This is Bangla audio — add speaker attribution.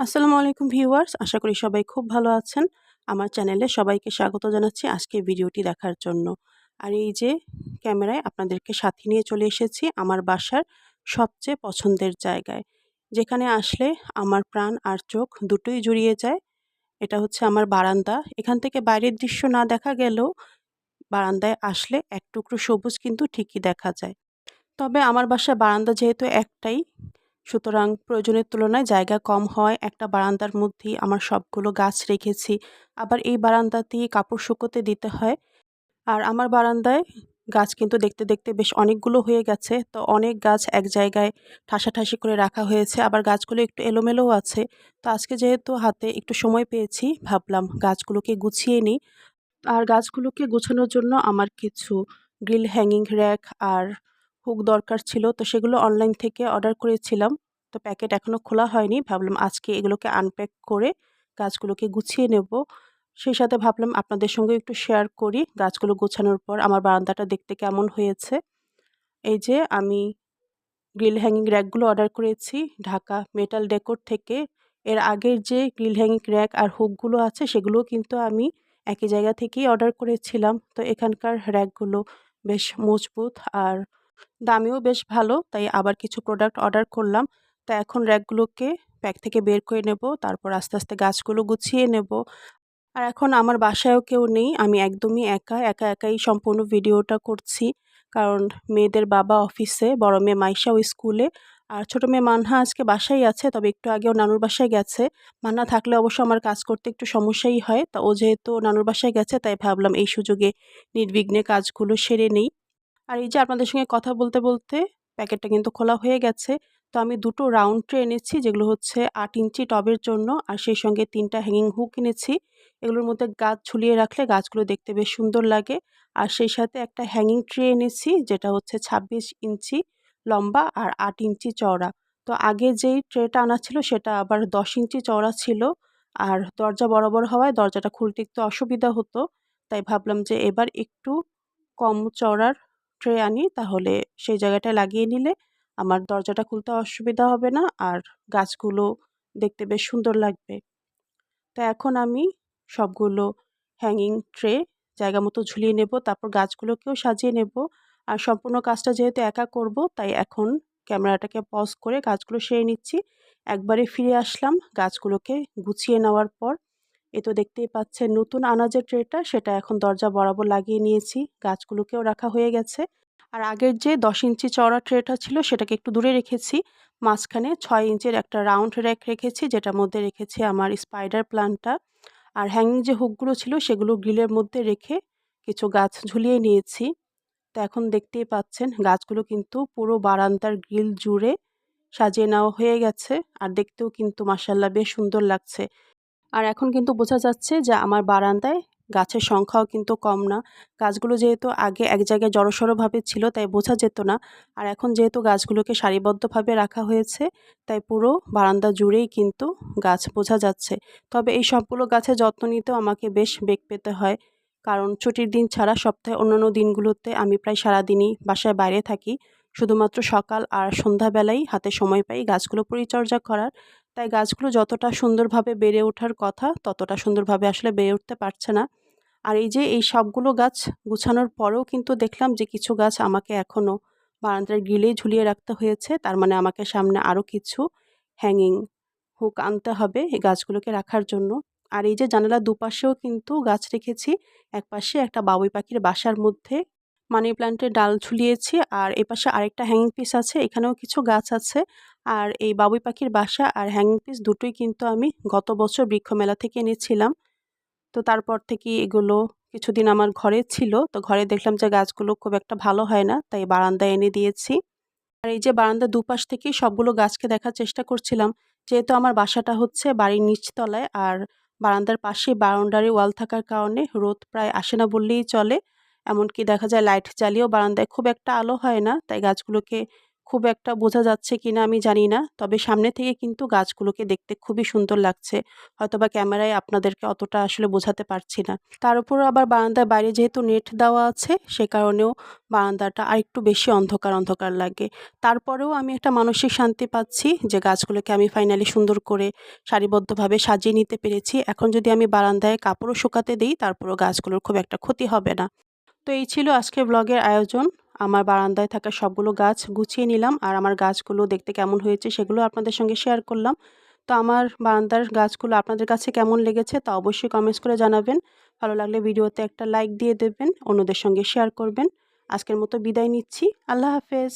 Speaker 1: আসসালামু আলাইকুম ভিউয়ার্স, আশা করি সবাই খুব ভালো আছেন। আমার চ্যানেলে সবাইকে স্বাগত জানাচ্ছি আজকে ভিডিওটি দেখার জন্য। আর এই যে ক্যামেরায় আপনাদেরকে সাথে নিয়ে চলে এসেছি আমার বাসার সবচেয়ে পছন্দের জায়গায়। যেখানে আসলে আমার প্রাণ আর চোখ দুটোই জুড়িয়ে যায়। এটা হচ্ছে আমার বারান্দা। এখান থেকে বাইরের দৃশ্য না দেখা গেলেও বারান্দায় আসলে এক টুকরো সবুজ কিন্তু ঠিকই দেখা যায়। তবে আমার বাসার বারান্দা যেহেতু একটাই সুতরাং প্রয়োজনের তুলনায় জায়গা কম হয়, একটা বারান্দার মধ্যেই আমার সবগুলো গাছ রেখেছি। আবার এই বারান্দাতেই কাপড় শুকোতে দিতে হয়। আর আমার বারান্দায় গাছ কিন্তু দেখতে দেখতে বেশ অনেকগুলো হয়ে গেছে। তো অনেক গাছ এক জায়গায় ঠাসাঠাসি করে রাখা হয়েছে। আবার গাছগুলো একটু এলোমেলোও আছে। তো আজকে যেহেতু হাতে একটু সময় পেয়েছি, ভাবলাম গাছগুলোকে গুছিয়ে নিই। আর গাছগুলোকে গুছানোর জন্য আমার কিছু গ্রিল হ্যাঙ্গিং র্যাক আর হুক দরকার ছিল, তো সেগুলো অনলাইন থেকে অর্ডার করেছিলাম। তো প্যাকেট এখনও খোলা হয়নি, ভাবলাম আজকে এগুলোকে আনপ্যাক করে গাছগুলোকে গুছিয়ে নেব। সেই সাথে ভাবলাম আপনাদের সঙ্গে একটু শেয়ার করি গাছগুলো গোছানোর পর আমার বারান্দাটা দেখতে কেমন হয়েছে। এই যে আমি গ্রিল হ্যাঙ্গিং র্যাকগুলো অর্ডার করেছি ঢাকা মেটাল ডেকোর থেকে। এর আগের যে গ্রিল হ্যাঙ্গিং র্যাক আর হুকগুলো আছে সেগুলোও কিন্তু আমি একই জায়গা থেকেই অর্ডার করেছিলাম। তো এখানকার র্যাকগুলো বেশ মজবুত আর দামেও বেশ ভালো, তাই আবার কিছু প্রোডাক্ট অর্ডার করলাম। তা এখন র্যাকগুলোকে প্যাক থেকে বের করে নেব, তারপর আস্তে আস্তে গাছগুলো গুছিয়ে নেব। আর এখন আমার বাসায়ও কেউ নেই, আমি একদমই একা একা একাই সম্পূর্ণ ভিডিওটা করছি। কারণ মেয়েদের বাবা অফিসে বড় মেয়ে মাইশাও স্কুলে, আর ছোটো মেয়ে মানহা আজকে বাসায় আছে, তবে একটু আগেও নানুর বাসায় গেছে। মান্না থাকলে অবশ্য আমার কাজ করতে একটু সমস্যাই হয়, তা ও যেহেতু নানুর বাসায় গেছে, তাই ভাবলাম এই সুযোগে নির্বিঘ্নে কাজগুলো সেরে নেই। আর এই যে আপনাদের সঙ্গে কথা বলতে বলতে প্যাকেটটা কিন্তু খোলা হয়ে গেছে। তো আমি দুটো রাউন্ড ট্রে এনেছি, যেগুলো হচ্ছে আট ইঞ্চি টবের জন্য, আর সেই সঙ্গে তিনটা হ্যাঙ্গিং হুক এনেছি। এগুলোর মধ্যে গাছ ঝুলিয়ে রাখলে গাছগুলো দেখতে বেশ সুন্দর লাগে। আর সেই সাথে একটা হ্যাঙ্গিং ট্রে এনেছি, যেটা হচ্ছে ২৬ ইঞ্চি লম্বা আর আট ইঞ্চি চওড়া। তো আগে যেই ট্রেটা আনা ছিল, সেটা আবার দশ ইঞ্চি চওড়া ছিল। আর দরজা বরাবর হওয়ায় দরজাটা খুলতে একটু অসুবিধা হতো। তাই ভাবলাম যে এবার একটু কম চওড়ার ট্রে আনি, তাহলে সেই জায়গাটায় লাগিয়ে নিলে আমার দরজাটা খুলতে অসুবিধা হবে না আর গাছগুলো দেখতে বেশ সুন্দর লাগবে। তা এখন আমি সবগুলো হ্যাঙ্গিং ট্রে জায়গা মতো ঝুলিয়ে নেব, তারপর গাছগুলোকেও সাজিয়ে নেব। আর সম্পূর্ণ কাজটা যেহেতু একা করব, তাই এখন ক্যামেরাটাকে পজ করে গাছগুলো সেরে নিচ্ছি। একবারে ফিরে আসলাম গাছগুলোকে গুছিয়ে নেওয়ার পর। এ তো দেখতেই পাচ্ছেন, নতুন আনাজের ট্রেটা সেটা এখন দরজা বরাবর লাগিয়ে নিয়েছি, গাছগুলোকেও রাখা হয়ে গেছে। আর আগের যে দশ ইঞ্চি চওড়া ট্রেটা ছিল সেটাকে একটু দূরে রেখেছি, মাঝখানে ছয় ইঞ্চের একটা রাউন্ড র্যাক রেখেছি, যেটার মধ্যে রেখেছি আমার স্পাইডার প্লান্টটা। আর হ্যাঙ্গিং যে হুকগুলো ছিল সেগুলো গ্রিলের মধ্যে রেখে কিছু গাছ ঝুলিয়ে নিয়েছি। তো এখন দেখতেই পাচ্ছেন, গাছগুলো কিন্তু পুরো বারান্দার গ্রিল জুড়ে সাজিয়ে নেওয়া হয়ে গেছে, আর দেখতেও কিন্তু মাসাল্লাহ বেশ সুন্দর লাগছে। আর এখন কিন্তু বোঝা যাচ্ছে যে আমার বারান্দায় গাছের সংখ্যাও কিন্তু কম না। গাছগুলো যেহেতু আগে এক জায়গায় জড়সড়ভাবে ছিল, তাই বোঝা যেত না। আর এখন যেহেতু গাছগুলোকে সারিবদ্ধভাবে রাখা হয়েছে, তাই পুরো বারান্দা জুড়েই কিন্তু গাছ বোঝা যাচ্ছে। তবে এই সবগুলো গাছের যত্ন নিতেও আমাকে বেশ বেগ পেতে হয়। কারণ ছুটির দিন ছাড়া সপ্তাহে অন্যান্য দিনগুলোতে আমি প্রায় সারাদিনই বাসায় বাইরে থাকি। শুধুমাত্র সকাল আর সন্ধ্যাবেলাই হাতে সময় পাই গাছগুলো পরিচর্যা করার। তাই গাছগুলো যতটা সুন্দরভাবে বেড়ে ওঠার কথা, ততটা সুন্দরভাবে আসলে বেড়ে উঠতে পারছে না। আর এই যে এই সবগুলো গাছ গুছানোর পরেও কিন্তু দেখলাম যে কিছু গাছ আমাকে এখনও বারান্দার গ্রিলেই ঝুলিয়ে রাখতে হয়েছে, তার মানে আমাকে সামনে আরও কিছু হ্যাঙ্গিং হুক আনতে হবে এই গাছগুলোকে রাখার জন্য। আর এই যে জানালার দুপাশেও কিন্তু গাছ রেখেছি এক পাশে একটা বাবুই পাখির বাসার মধ্যে। মানি প্ল্যান্টের ডাল ঝুলিয়েছি, আর এপাশে আরেকটা হ্যাঙ্গিং পিস আছে, এখানেও কিছু গাছ আছে। আর এই বাবুই পাখির বাসা আর হ্যাঙ্গিং পিস দুটোই কিন্তু আমি গত বছর বৃক্ষ মেলা থেকে এনেছিলাম। তো তারপর থেকে এগুলো কিছুদিন আমার ঘরে ছিল, তো ঘরে দেখলাম যে গাছগুলো খুব একটা ভালো হয় না, তাই বারান্দায় এনে দিয়েছি। আর এই যে বারান্দার দুপাশ থেকে সবগুলো গাছকে দেখার চেষ্টা করছিলাম, যেহেতু আমার বাসাটা হচ্ছে বাড়ির নিচতলায়, আর বারান্দার পাশে বারান্দারি ওয়াল থাকার কারণে রোদ প্রায় আসে না বললেই চলে। এমনকি দেখা যায় লাইট জ্বালিয়েও বারান্দায় খুব একটা আলো হয় না, তাই গাছগুলোকে খুব একটা বোঝা যাচ্ছে কিনা আমি জানি না। তবে সামনে থেকে কিন্তু গাছগুলোকে দেখতে খুবই সুন্দর লাগছে। হয়তোবা ক্যামেরায় আপনাদেরকে অতটা আসলে বোঝাতে পারছি না। তার উপরও আবার বারান্দার বাইরে যেহেতু নেট দেওয়া আছে, সে কারণেও বারান্দাটা আরেকটু বেশি অন্ধকার অন্ধকার লাগে। তারপরেও আমি একটা মানসিক শান্তি পাচ্ছি যে গাছগুলোকে আমি ফাইনালি সুন্দর করে সারিবদ্ধভাবে সাজিয়ে নিতে পেরেছি। এখন যদি আমি বারান্দায় কাপড়ও শুকাতে দিই, তারপরও গাছগুলোর খুব একটা ক্ষতি হবে না। তো এই ছিল আজকের ব্লগের আয়োজন। আমার বারান্দায় থাকা সবগুলো গাছ গুছিয়ে নিলাম আর আমার গাছগুলো দেখতে কেমন হয়েছে সেগুলো আপনাদের সঙ্গে শেয়ার করলাম। তো আমার বারান্দার গাছগুলো আপনাদের কাছে কেমন লেগেছে তা অবশ্যই কমেন্টস করে জানাবেন। ভালো লাগলে ভিডিওতে একটা লাইক দিয়ে দেবেন, অন্যদের সঙ্গে শেয়ার করবেন। আজকের মতো বিদায় নিচ্ছি। আল্লাহ হাফেজ।